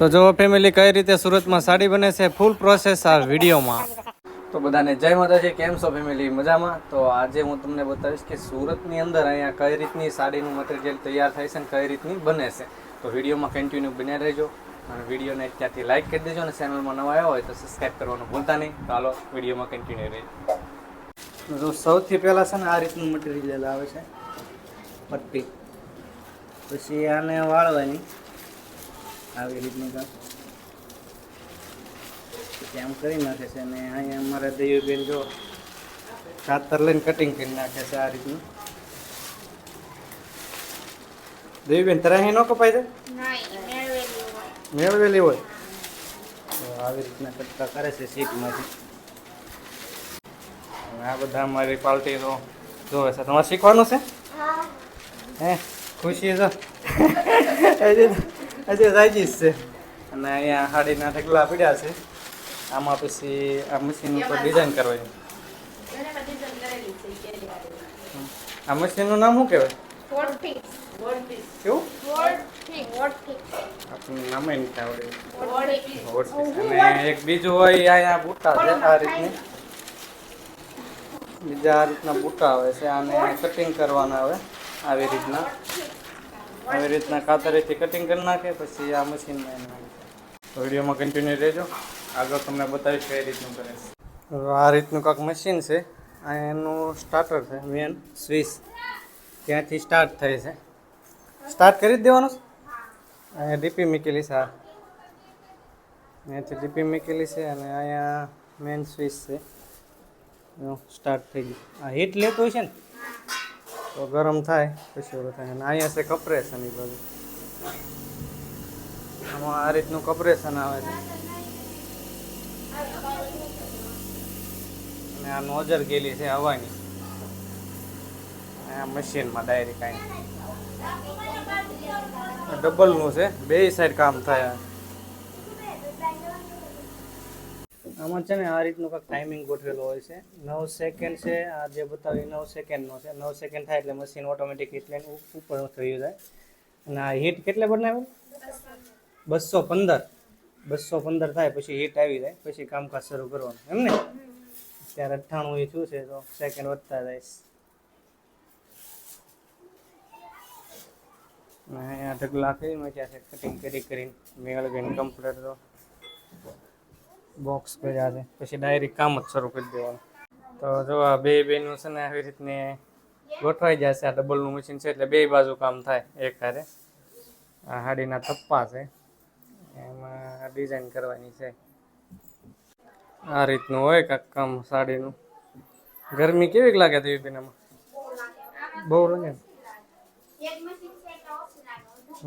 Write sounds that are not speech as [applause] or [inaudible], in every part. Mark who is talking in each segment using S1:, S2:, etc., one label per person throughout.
S1: તો જો ફેમિલી કઈ રીતે સુરતમાં સાડી બને છે. ફૂલ પ્રોસેસ આ વિડીયોમાં. તો બધાને જય માતાજી, કેમ છો ફેમિલી મજામાં? તો આજે હું તમને બતાવીશ કે સુરતની અંદર અહીંયા કઈ રીતની સાડીનું મટીરિયલ તૈયાર થાય છે અને કઈ રીતની બને છે. તો વિડીયોમાં કન્ટિન્યુ બન્યા રહેજો અને વિડીયોને ત્યાંથી લાઇક કરી દેજો અને ચેનલમાં નવા આવ્યા હોય તો સબસ્ક્રાઈબ કરવાનું ભૂલતા નહીં. તો હાલો, વિડીયોમાં કન્ટિન્યુ રહેજો જો સૌથી પહેલાં છે ને આ રીતનું મટીરિયલ આવે છે. પટ્ટી. પછી આને વાળવાની. આવી રીતની કામ. પછી આમ કરી નાખે છે અને અહીંયા અમારે દેવીબેન જો કાતર લઈને કટિંગ કરી નાખે છે આ રીતનું. દેવીબેન તરા અહીં ન કપાય છે? મેળવેલી હોય. તો આવી રીતના કટકા કરે છે સીટમાંથી અને આ બધા અમારી પાર્ટી તો જોવે છે. તમારે શીખવાનું છે? હે. ખુશી છે? [laughs] હજી રાજી છે. અને અહીંયા હાડીના ઢગલા પડ્યા છે. આમાં પછી આ મશીન ઉપર ડિઝાઇન કરવાની. આ મશીનનું નામ શું કહેવાય? કેવું આપણને નામ એક બીજું હોય અહીંયા બુટ્ટા છે, આ રીતની. બીજા આ રીતના બુટ્ટા આવે છે, આને કટિંગ કરવાના આવે, આવી રીતના. આવી રીતના કાતરેથી કટિંગ કરી નાખે, પછી આ મશીનમાં એને વિડીયોમાં કન્ટિન્યુ રહેજો. આગળ તમને બતાવીશ કઈ રીતનું કરે આ રીતનું કાંક મશીન છે. આ એનું સ્ટાર્ટર છે મેન સ્વિચ ત્યાંથી સ્ટાર્ટ થાય છે. સ્ટાર્ટ કરી જ દેવાનું અહીંયા ડીપી મૂકેલી છે, આ. અહીંયાથી ડીપી મૂકેલી છે અને અહીંયા મેન સ્વિચ છે. સ્ટાર્ટ થઈ ગયું. આ હીટ લેતું હોય છે ને? તો ગરમ થાય, પછી ઓલું થાય. અને અહીંયા છે કમ્પ્રેશન એ બાજુ આમાં આ રીતનું કમ્પ્રેશન આવે છે. અને આ નોજર ગયેલી છે હવાની. આ મશીનમાં ડાયરેક્ટ કાંઈ ડબલનું છે, બે સાઈડ કામ થાય. આમાં છે ને આ રીતનું કંઈક ટાઈમિંગ ગોઠવેલો હોય છે. નવ સેકન્ડ છે, આ જે બતાવી નવ સેકન્ડનો છે. નવ સેકન્ડ થાય એટલે મશીન ઓટોમેટિક એટલે ઉપર થઈ જાય. અને આ હીટ કેટલે બનાવે બસો પંદર. બસો પંદર થાય પછી હીટ આવી જાય. પછી કામકાજ શરૂ કરવાનું. એમ ને? ત્યારે અઠ્ઠાણું એ શું છે, તો સેકન્ડ વધતા જાય. અહીંયા ઢગલા કરી મચ્યા છે કટિંગ કરી કરીને. મેળ ગઈને કમ્પ્લીટ તો. બોક્સ કર્યા છે. પછી ડાયરેક્ટ કામ જ શરૂ કરી દેવાનું. તો જો આ બે બેનું છે ને આવી રીતને ગોઠવાઈ જશે. આ ડબલનું મશીન છે એટલે બે બાજુ કામ થાય એક હારે. આ હાડીના થપ્પા છે. એમાં ડિઝાઇન કરવાની છે. આ રીતનું હોય કાંક કામ સાડીનું. ગરમી કેવી લાગે દેવી બેન બહુ લાગે.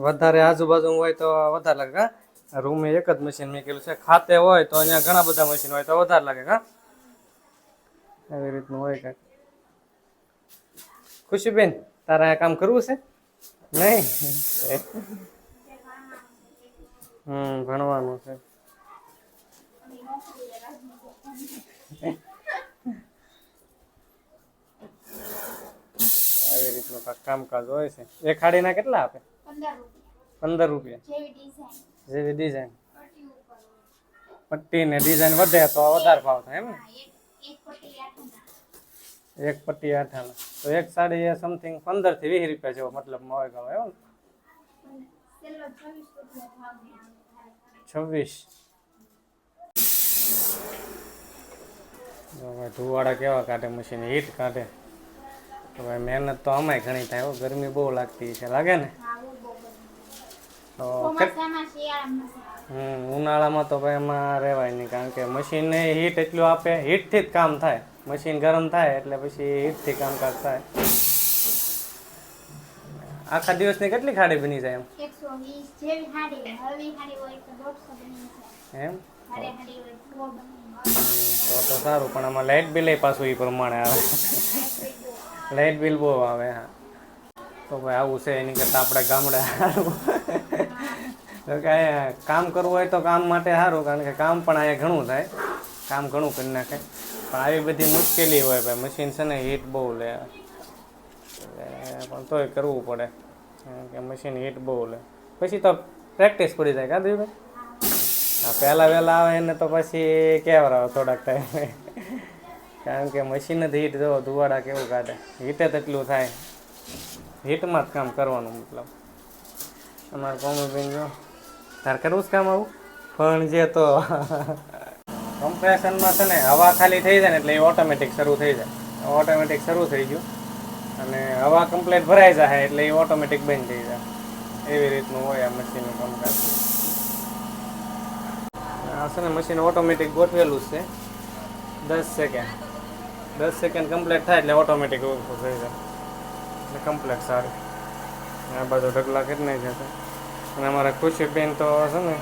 S1: વધારે આજુબાજુ હોય તો વધારે લાગે રૂમે એક જ મશીન મૂકેલું છે. ખાતે હોય તો અહીંયા ઘણા બધા મશીન હોય તો વધારે લાગે હા? એવી રીતનું હોય કાંઈક. ખુશીબેન તારા આ કામ કરવું છે? નહીં? હમ ભણવાનું છે. આવી રીતનું કામકાજ હોય છે. એ ખાડીના કેટલા આપે? પંદર રૂપિયા. જેવી ડિઝાઇન પટ્ટી ને ડિઝાઇન વધે તો વધારે ભાવ થાય એમ ને? એક પટ્ટી આઠાના. તો એક સાડી એ સમથિંગ પંદરથી વીસ રૂપિયા જેવો મતલબ હોય ગયો એવો ને? છવ્વીસ. જો ભાઈ ધુવાડા કેવા કાઢે મશીન હીટ કાઢે. તો ભાઈ મહેનત તો અમાય ઘણી થાય હો, ગરમી બહુ લાગતી છે લાગે ને? તો ઉનાળામાં તો ભાઈ એમાં રહેવાય નહીં કારણ કે મશીનને હીટ એટલું આપે હીટથી જ કામ થાય. મશીન ગરમ થાય એટલે પછી હીટથી કામકાજ થાય. આખા દિવસની કેટલી ખાડી બની જાય એમ? એમ?
S2: તો
S1: તો તો સારું પણ આમાં લાઇટ બિલ પાછું એ પ્રમાણે આવે. લાઇટ બિલ બહુ આવે હા. તો ભાઈ આવું છે એની કરતાં આપણે ગામડે સારું તો કે કામ કરવું હોય તો કામ માટે સારું, કારણ કે કામ પણ અહીંયા ઘણું થાય. કામ ઘણું કરી નાખે. પણ આવી બધી મુશ્કેલી હોય ભાઈ મશીન છે ને હીટ બહુ લે. પણ તોય કરવું પડે. કે મશીન હીટ બહુ લે. પછી તો પ્રેક્ટિસ પડી જાય, કા ભાઈ પહેલા વહેલા આવે એને તો પછી કેવરાવે થોડાક ટાઈમે કારણ કે મશીન જ હીટ જો, ધુવાડા કેવું કાઢે. હીટે તેટલું થાય. હીટમાં જ કામ કરવાનું, મતલબ. અમારે કોમલબેન જો તાર કરવું કામ આવું? પણ જે તો કમ્પ્રેશનમાં છે ને હવા ખાલી થઈ જાય ને એટલે એ ઓટોમેટિક શરૂ થઈ જાય. ઓટોમેટિક શરૂ થઈ ગયું. અને હવા કમ્પ્લેટ ભરાઈ જાય એટલે એ ઓટોમેટિક બંધ થઈ જાય. એવી રીતનું હોય આ મશીનનું કામકાજ. આ છે ને મશીન ઓટોમેટિક ગોઠવેલું છે. દસ સેકન્ડ દસ સેકન્ડ કમ્પ્લીટ થાય એટલે ઓટોમેટિક થઈ જાય. એટલે કમ્પ્લેટ સારું. આ બાજુ ઢગલા કેટલી જશે અને અમારા ખુશીબેન તો છે ને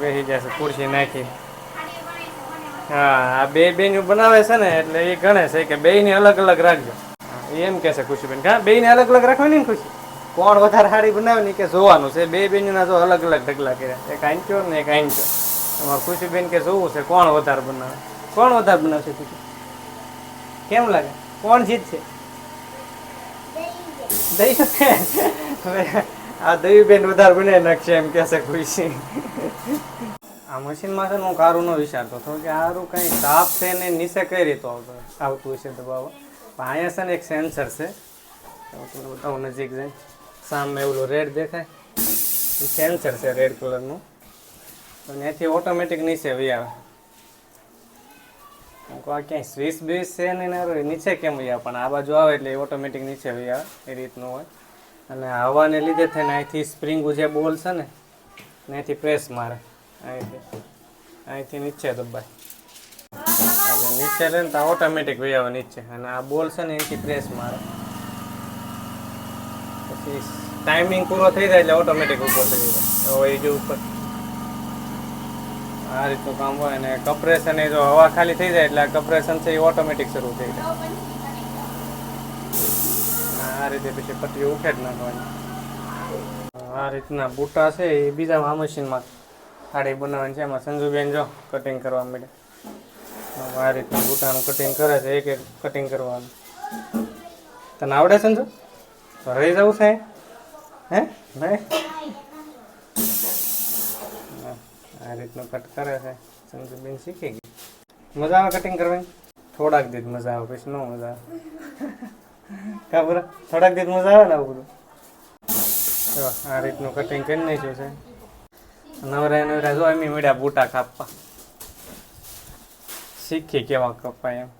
S1: બેસી જશે ખુરશી નાખી. હા, આ બે બેનું બનાવે છે ને, એટલે એ ગણે છે કે બેયને અલગ અલગ રાખજો. એમ કે છે ખુશીબેન હા, બેયને અલગ અલગ રાખવાની ને ખુશી કોણ વધારે સાડી બનાવે ને કે જોવાનું છે. બે બેનના જો અલગ અલગ ઢગલા કર્યા. એક આંચો ને એક આંચો. તમારે ખુશીબેન કે જોવું છે કોણ વધારે બનાવે? કોણ વધારે બનાવશે ખુશી કેમ લાગે? કોણ જીતશે? દઈ હવે આ દયુબેન વધારે બનાવી નાખશે એમ કહેશે ખુશી આ મશીનમાં છે ને હું કારુંનો વિચારતો હતો કે આરું કંઈ તાપ છે ને નીચે કઈ રીતે આવતો આવતું હશે દબાવો પણ અહીંયા છે ને એક સેન્સર છે. હું તમને બતાવું નજીક જઈને. સામે ઓલું રેડ દેખાય. એ સેન્સર છે રેડ કલરનું તો ત્યાંથી ઓટોમેટિક નીચે વી આવે. હું કહું, આ ક્યાંય સ્વિચ બીચ છે ને એના હારું નીચે કેમ વી આવે? પણ આ બાજુ આવે એટલે ઓટોમેટિક નીચે વી આવે. એ રીતનું હોય. અને હવાને લીધે થઈને અહીંથી સ્પ્રિંગ જે બોલ છે ને અહીંથી પ્રેસ મારે. અહીંથી અહીંથી નીચે દબાય. એટલે નીચે લે ને તો ઓટોમેટિક વી આવે નીચે. અને આ બોલ છે ને અહીંથી પ્રેસ મારે. પછી ટાઈમિંગ પૂરો થઈ જાય એટલે ઓટોમેટિક ઉપર થઈ જાય. એ જો ઉપર. આ રીતનું કામ હોય અને કમ્પ્રેશન એ જો હવા ખાલી થઈ જાય એટલે આ કમ્પ્રેશન છે એ ઓટોમેટિક શરૂ થઈ જાય. આ રીતે પછી પતરી ઉખેડ નાખવાની. આ રીતના બૂટા છે એ બીજા આ મશીનમાં સાડી બનાવવાની છે. એમાં સંજુબેન જો કટિંગ કરવા માંડે. આ રીતના બૂટાનું કટિંગ કરે છે. એક એક કટિંગ કરવાનું. તને આવડે સંજુ? રહી જવું છે? હે? નહીં? આ રીતનું કટ કરે છે. સંજુબેન શીખી ગઈ. મજા આવે કટિંગ કરવાની? થોડાક દીધ મજા આવે, પછી ન મજા આવે. ખબર થોડાક દિવસ મજા આવે ને આવું બધું? જો, આ રીતનું કટિંગ કરી નાખ્યું છે. નવરા નવરા જો એમ મળ્યા બૂટા કાપવા. શીખી કેવા કપાય એમ.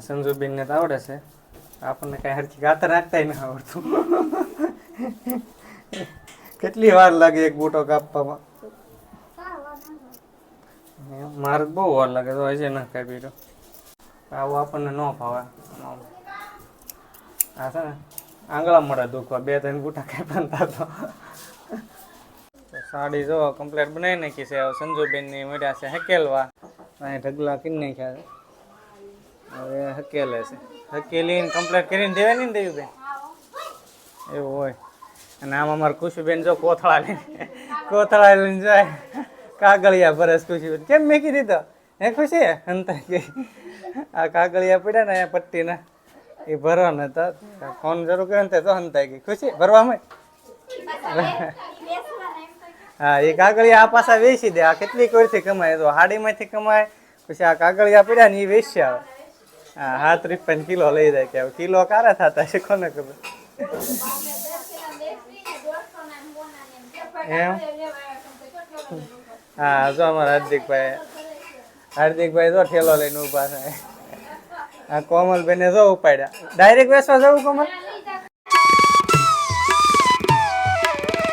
S1: સંજુબેનને તો આવડે છે. આપણને કઈ હરખી ગાતર રાખતા ના આવડતું. કેટલી વાર લાગે એક બૂટો કાપવામાં? માર્ગ બહુ વાર લાગે, તો હજી ના કાપી રહ્યો. આવું આપણને ન ફાવે. આ ને, આંગળા મળે દુખવા, બે ત્રણ બૂટા કાપ્યા તો સાડી જો કમ્પ્લેટ બનાવી નાખી છે સંજુબેનની મળ્યા છે હકેલવા. અહીં ઢગલા કરી નાખ્યા હવે હકેલે છે. હકેલીને કમ્પ્લેટ કરીને દેવાની ને દેવી બેન એવું હોય. અને આમ અમારે ખુશીબેન જો કોથળા લઈને કોથળા લઈને જાય. કાગળિયા ભરસ ખુશીબેન. કેમ મેકી દીધો? હે ખુશી? અંતર આ કાગળિયા પડ્યા ને પટ્ટીના. એ ભરવાના હતા ફોન જરૂર કર્યો ને તે હંતાઈ ગઈ. ખુશી? ભરવામાં હા, એ કાગળિયા આ પાછા વેચી દે. આ કેટલી કોઈથી કમાય તો હાડીમાંથી કમાય, પછી આ કાગળિયા પડ્યા ને એ વેચી આવે. હા હાથ રૂપિયા કિલો લઈ જાય કે કિલો કારા થતા છે, કોને ખબર? એમ? હા, જો અમારા હાર્દિકભાઈ હાર્દિકભાઈ તો ઠેલો લઈને ઊભા છે. આ કોમલબેને જો ઉપાડ્યા. ડાયરેક્ટ બેસવા જવું કોમલ?